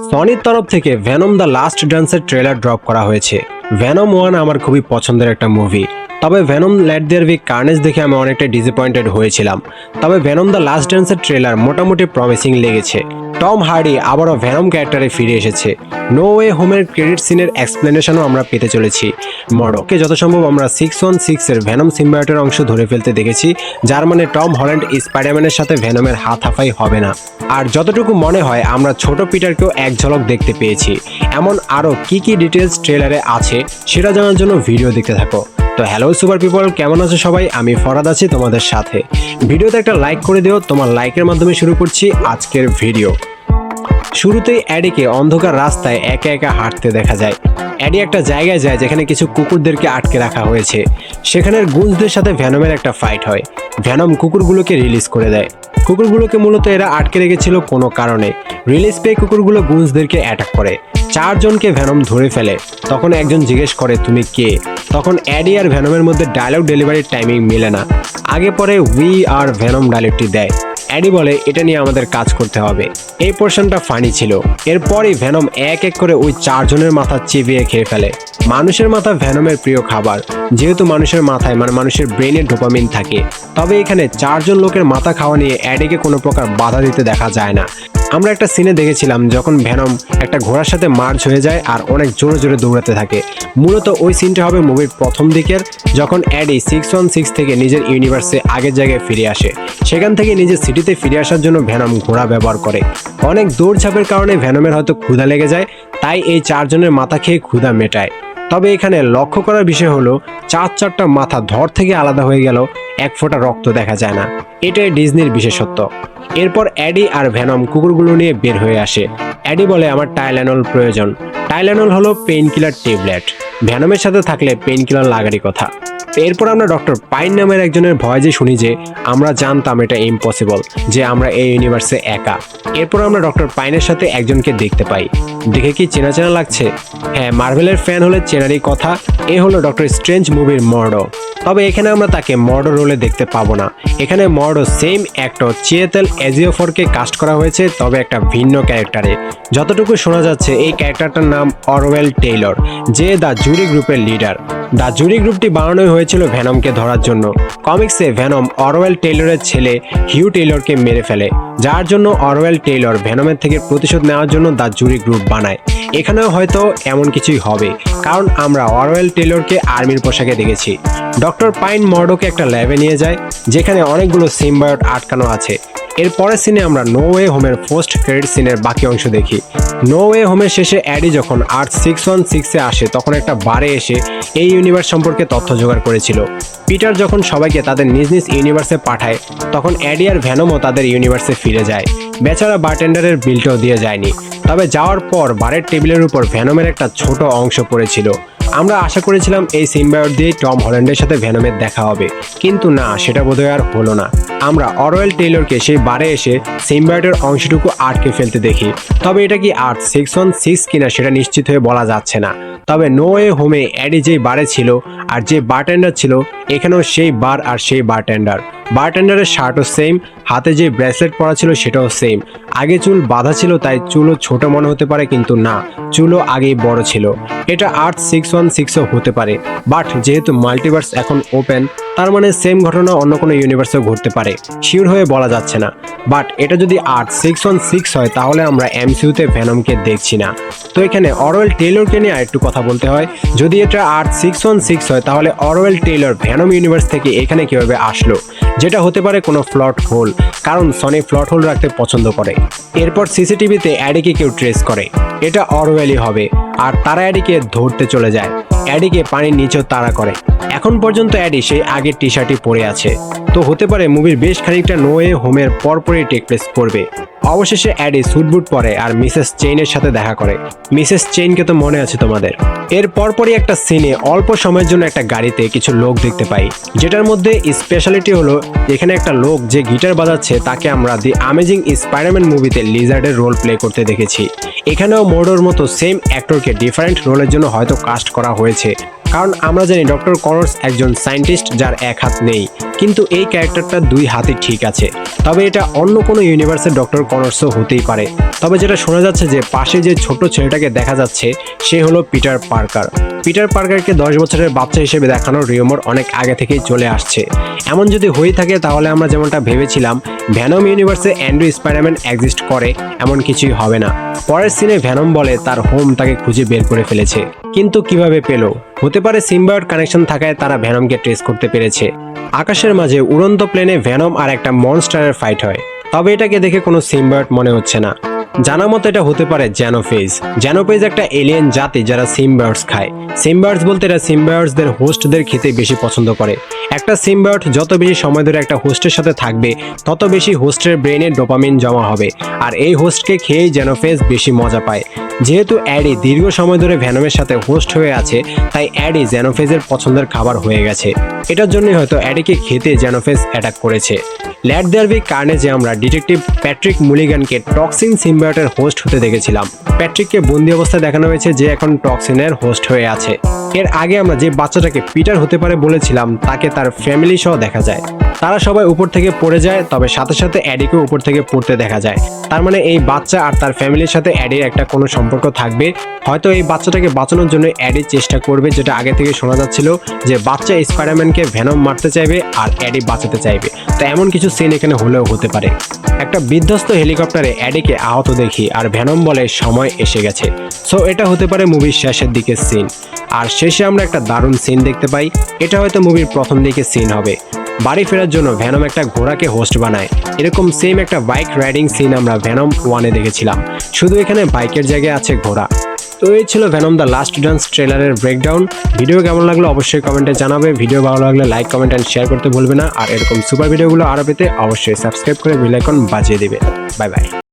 সনির তরফ থেকে Venom the last ড্যান্সের ট্রেলার ড্রপ করা হয়েছে। ভ্যানম ওয়ান আমার খুবই পছন্দের একটা মুভি তবে Venom let there be carnage দেখে আমি অনেকটা ডিসঅ্যাপয়েন্টেড হয়েছিলাম। তবে ভ্যানম দ্য লাস্ট ডান্সের ট্রেলার মোটামুটি প্রমিসিং লেগেছে। টম হার্ডি আবারও ভ্যানম ক্যারেক্টারে ফিরে এসেছে। নো ওয়ে হোমের ক্রেডিট সিনের এক্সপ্লেনেশনও আমরা পেতে চলেছি। মডকে যত সম্ভব আমরা সিক্স ওয়ান সিক্সের ভ্যানম সিম্বায়োটের অংশ ধরে ফেলতে দেখেছি, যার মানে টম হল্যান্ড স্পাইডারম্যানের সাথে ভ্যানমের হাত হাফাই হবে না। আর যতটুকু মনে হয়, আমরা ছোট পিটারকেও এক ঝলক দেখতে পেয়েছি। এমন আরও কি কি ডিটেলস ট্রেলারে আছে, সেটা জানার জন্য ভিডিও দেখতে থাকো। তো হ্যালো সুপার পিপল কেমন আছো সবাই? আমি ফরাদ আছি তোমাদের সাথে। ভিডিওতে একটা লাইক করে দিও, তোমার লাইকের মাধ্যমে শুরু করছি আজকের ভিডিও শুরুতেই অ্যাডিকে অন্ধকার রাস্তায় একা একা হাঁটতে দেখা যায়। অ্যাডি একটা জায়গায় যায় যেখানে কিছু কুকুরদেরকে আটকে রাখা হয়েছে। সেখানের গুঞ্জদের সাথে ভ্যানমের একটা ফাইট হয়। ভ্যানম কুকুরগুলোকে রিলিজ করে দেয়। কুকুরগুলোকে মূলত এরা আটকে রেখেছিল কোনো কারণে। রিলিজ পেয়ে কুকুরগুলো গুঞ্জদেরকে অ্যাটাক করে। চারজনকে ভ্যানম ধরে ফেলে। তখন একজন জিজ্ঞেস করে, তুমি কে? তখন অ্যাডি আর ভ্যানমের মধ্যে ডায়লগ ডেলিভারির টাইমিং মেলে না। আগে পরে উই আর ভ্যানম ডায়লগটি দেয়। অ্যাডি বলে, এটা নিয়ে আমাদের কাজ করতে হবে। এই পোর্শনটা ফানি ছিল। এরপরই ভ্যানম এক এক করে ওই চারজনের মাথা চিবিয়ে খেয়ে ফেলে। মানুষের মাথা ভ্যানমের প্রিয় খাবার। যেহেতু মানুষের মাথায় মানে মানুষের ব্রেনে ডোপামিন থাকে, তবে এখানে চারজন লোকের মাথা খাওয়া নিয়ে অ্যাডিকে কোনো প্রকার বাধা দিতে দেখা যায় না। আমরা একটা সিনে দেখেছিলাম যখন ভ্যানম একটা ঘোড়ার সাথে মার্চ হয়ে যায় আর অনেক জোরে জোরে দৌড়াতে থাকে। মূলত ওই সিনটা হবে মুভির প্রথম দিকের, যখন অ্যাডি সিক্স ওয়ান সিক্স থেকে নিজের ইউনিভার্সে আগের জায়গায় ফিরে আসে। সেখান থেকে নিজের সিটিতে ফিরে আসার জন্য ভ্যানম ঘোড়া ব্যবহার করে। অনেক দৌড়ঝাঁপের কারণে ভ্যানমের হয়তো ক্ষুধা লেগে যায়, তাই এই চারজনের মাথা খেয়ে ক্ষুধা মেটায়। তবে এখানে লক্ষ্য করার বিষয় হলো চার চারটা মাথা ধর থেকে আলাদা হয়ে গেল, এক ফোঁটা রক্ত দেখা যায় না। এটাই ডিজনির বিশেষত্ব। এরপর অ্যাডি আর ভ্যানম কুকুরগুলো নিয়ে বের হয়ে আসে। অ্যাডি বলে, আমার টাইলানল প্রয়োজন। টাইলানল হলো পেইন কিলার ট্যাবলেট। ভ্যানমের সাথে থাকলে পেইন কিলার লাগারই কথা। এরপর আমরা ডক্টর পাইন নামের একজনের ভয় যে শুনি যে আমরা জানতাম এটা ইম্পসিবল যে আমরা এই ইউনিভার্সে একা। এরপর আমরা ডক্টর পাইনের সাথে একজনকে দেখতে পাই। দেখে কি চেনা চেনা লাগছে? হ্যাঁ মার্ভেলের ফ্যান হলে চেনারই কথা, এ হলো ডক্টর স্ট্রেঞ্জ মুভির মর্ডো। তবে এখানে আমরা তাকে মর্ডো রোলে দেখতে পাবো না। এখানে মর্ডো সেম অ্যাক্টর চিয়েতেল এজিওফোরকে কাস্ট করা হয়েছে, তবে একটা ভিন্ন ক্যারেক্টারে যতটুকু শোনা যাচ্ছে, এই ক্যারেক্টারটার নাম অরওয়েল টেইলর যে দ্য জুরি গ্রুপের লিডার দ্য জুরি গ্রুপটি বানানো হয়েছিল ভ্যানমকে ধরার জন্য। কমিক্সে ভ্যানম অরওয়েল টেইলরের ছেলে হিউ টেইলরকে মেরে ফেলে, যার জন্য অরওয়েল টেইলর ভ্যানমের থেকে প্রতিশোধ নেওয়ার জন্য দ্য জুরি গ্রুপ বানায়। এখানেও হয়তো এমন কিছুই হবে, কারণ আমরা অরওয়েল টেইলরকে আর্মির পোশাকে দেখেছি। ডক্টর পাইন মর্ডোকে একটা ল্যাবে নিয়ে যায়, যেখানে অনেকগুলো সিম্বায়ট আটকানো আছে। এর পরের সিনে আমরা নো ওয়ে হোমের পোস্ট ক্রেডিট সিনের বাকি অংশ দেখি। নো ওয়ে হোমের শেষে অ্যাডি যখন আর্ট সিক্স ওয়ান সিক্সে আসে, তখন একটা বারে এসে এই ইউনিভার্স সম্পর্কে তথ্য জোগাড় করেছিল। পিটার যখন সবাইকে তাদের নিজ নিজ ইউনিভার্সে পাঠায়, তখন অ্যাডি আর ভ্যানমও তাদের ইউনিভার্সে ফিরে যায়। বেচারা বারটেন্ডারের বিলটাও দিয়ে যায়নি। তবে যাওয়ার পর বারের টেবিলের উপর ভ্যানমের একটা ছোট অংশ পড়েছিল। আমরা আশা করেছিলাম এই সিম্বায়ট দিয়ে টম হল্যান্ডের সাথে ভ্যানমের দেখা হবে। কিন্তু না, সেটা বোধহয় আর হলো না। আমরা অরওয়েল টেইলরকে সেই বারে এসে সিম্বায়টের অংশটুকু আটকে ফেলতে দেখি। তবে এটা কি আর্ট সিক্স ওয়ান সিক্স কিনা সেটা নিশ্চিত হয়ে বলা যাচ্ছে না। তবে নো এ হোমে অ্যাডি যেই বারে ছিল আর যে বারটেন্ডার ছিল, এখানেও সেই বার আর সেই বারটেন্ডার। বারটেন্ডারের শার্টও সেম হাতে যে ব্রেসলেট পরা ছিল সেটাও সেম আগে চুল বাঁধা ছিল, তাই চুলও ছোট মনে হতে পারে, কিন্তু না, চুলও আগেই বড় ছিল। এটা আর্ট সিক্স ওয়ান সিক্সও হতে পারে। বাট যেহেতু মাল্টিভার্স এখন ওপেন তার মানে সেম ঘটনা অন্য কোনো ইউনিভার্সেও ঘটতে পারে। শিওর হয়ে বলা যাচ্ছে না। বাট এটা যদি আর্ট সিক্স ওয়ান সিক্স হয়, তাহলে আমরা এমসিউতে ভ্যানমকে দেখছি না। তো এখানে অরওয়েল টেইলরকে নিয়ে আরেকটু কথা বলতে হয়। যদি এটা আর্ট সিক্স ওয়ান সিক্স হয়, তাহলে অরওয়েল টেইলর ভ্যানম ইউনিভার্স থেকে এখানে কীভাবে আসলো? যেটা হতে পারে কোনো ফ্লট হোল, কারণ সনি ফ্লট হোল রাখতে পছন্দ করে। এরপর সিসিটিভিতে অ্যাডিকে কেউ ট্রেস করে। এটা অরওয়েলি হবে, আর তারা অ্যাডিকে ধরতে চলে যায়। অ্যাডিকে পানির নিচেও তাড়া করে। এখন পর্যন্ত অ্যাডি সেই আগের টি শার্টই পরে আছে। তো হতে পারে মুভির বেশ খানিকটা নোয়ে হোমের পরপরই টেক প্লেস করবে। অবশেষে অ্যাডি সুটবুট পরে আর মিসেস চেইনের সাথে দেখা করে। মিসেস চেইনকে তো মনে আছে তোমাদের। এর পরপরই একটা সিনে অল্প সময়ের জন্য একটা গাড়িতে কিছু লোক দেখতে পাই। যেটার মধ্যে স্পেশালিটি হলো, এখানে একটা লোক যে গিটার বাজাচ্ছে, তাকে আমরা দি আমেজিং স্পাইডারম্যান মুভিতে লিজার্ডের রোল প্লে করতে দেখেছি। এখানেও মোডোর মতো সেম অ্যাক্টরকে ডিফারেন্ট রোলের জন্য হয়তো কাস্ট করা হয়েছে। কারণ আমরা জানি ডক্টর কনর্স একজন সায়েন্টিস্ট যার এক হাত নেই। কিন্তু এই ক্যারেক্টারটা দুই হাতে ঠিক আছে। তবে এটা অন্য কোনো ইউনিভার্সের ডক্টর কনর্সও হতেই পারে। তবে যেটা শোনা যাচ্ছে যে পাশে যে ছোট ছেলেটাকে দেখা যাচ্ছে, সে হলো পিটার পার্কার। পিটার পার্কারকে দশ বছরের বাচ্চা হিসেবে দেখানোর রিওমর অনেক আগে থেকেই চলে আসছে। এমন যদি হয়ে থাকে তাহলে আমরা যেমনটা ভেবেছিলাম, ভ্যানম ইউনিভার্সে অ্যান্ড্রু স্পাইডারম্যান এক্সিস্ট করে, এমন কিছুই হবে না। পরের সিনে ভ্যানম বলে তার হোম তাকে খুঁজে বের করে ফেলেছে। কিন্তু কীভাবে পেল? হতে পারে সিম্বায়ট কানেকশন থাকায় তারা ভ্যানমকে ট্রেস করতে পেরেছে। আকাশের মাঝে উড়ন্ত প্লেনে ভ্যানম আর একটা মনস্টারের ফাইট হয়। তবে এটাকে দেখে কোনো সিম্বায়ট মনে হচ্ছে না। জানা মতো এটা হতে পারে জ্যানোফেজ। জ্যানোফেজ একটা এলিয়েন জাতি যারা সিমবার্ডস খায়। সিমবার্ডস বলতে এরা সিমবার্ডসদের হোস্টদের খেতে বেশি পছন্দ করে। একটা সিমবার্ড যত বেশি সময় ধরে একটা হোস্টের সাথে থাকবে, তত বেশি হোস্টের ব্রেনে ডোপামিন জমা হবে। আর এই হোস্টকে খেয়েই জ্যানোফেজ বেশি মজা পায়। যেহেতু অ্যাডি দীর্ঘ সময় ধরে ভ্যানমের সাথে হোস্ট হয়ে আছে, তাই অ্যাডি জ্যানোফেজের পছন্দের খাবার হয়ে গেছে। এটার জন্যই হয়তো অ্যাডিকে খেতে জ্যানোফেজ অ্যাটাক করেছে। ল্যাড দেয়ারবি যে আমরা ডিটেকটিভ প্যাট্রিক মুলিগানকে টক্সিন সিম্বায়টের হোস্ট হতে দেখেছিলাম। প্যাট্রিককে বন্দি অবস্থায় দেখানো হয়েছে যে এখন টক্সিনের হোস্ট হয়ে আছে। এর আগে আমরা যে বাচ্চাটাকে পিটার হতে পারে বলেছিলাম, তাকে তার ফ্যামিলি সহ দেখা যায়। তারা সবাই উপর থেকে পড়ে যায়, তবে সাথে সাথে অ্যাডিকে উপর থেকে পড়তে দেখা যায়। তার মানে এই বাচ্চা আর তার ফ্যামিলির সাথে অ্যাডির একটা কোনো সম্পর্ক থাকবে। হয়তো এই বাচ্চাটাকে বাঁচানোর জন্য অ্যাডি চেষ্টা করবে, যেটা আগে থেকে শোনা যাচ্ছিল যে বাচ্চা স্পাইডারম্যানকে ভ্যানম মারতে চাইবে আর অ্যাডি বাঁচাতে চাইবে। তো এমন কিছু সিন এখানে হলেও হতে পারে। একটা বিধ্বস্ত হেলিকপ্টারে অ্যাডিকে আহত দেখি আর ভ্যানম বলে সময় এসে গেছে। সো এটা হতে পারে মুভির শেষের দিকের সিন আর শেষে আমরা একটা দারুণ সিন দেখতে পাই। এটা হয়তো মুভির প্রথম দিকে সিন হবে। বাড়ি ফেরার জন্য ভ্যানম একটা ঘোড়াকে হোস্ট বানায়। এরকম সেম একটা বাইক রাইডিং সিন আমরা ভ্যানম ওয়ানে দেখেছিলাম। শুধু এখানে বাইকের জায়গায় আছে ঘোড়া। তো এই ছিল ভ্যানম দ্য লাস্ট ডান্স ট্রেলারের ব্রেকডাউন ভিডিও কেমন লাগল অবশ্যই কমেন্টে জানাবে। ভিডিও ভালো লাগলে লাইক কমেন্ট অ্যান্ড শেয়ার করতে ভুলবে না। আর এরকম সুপার ভিডিওগুলো আরও পেতে অবশ্যই সাবস্ক্রাইব করে বেল আইকন বাজিয়ে দেবে। Bye bye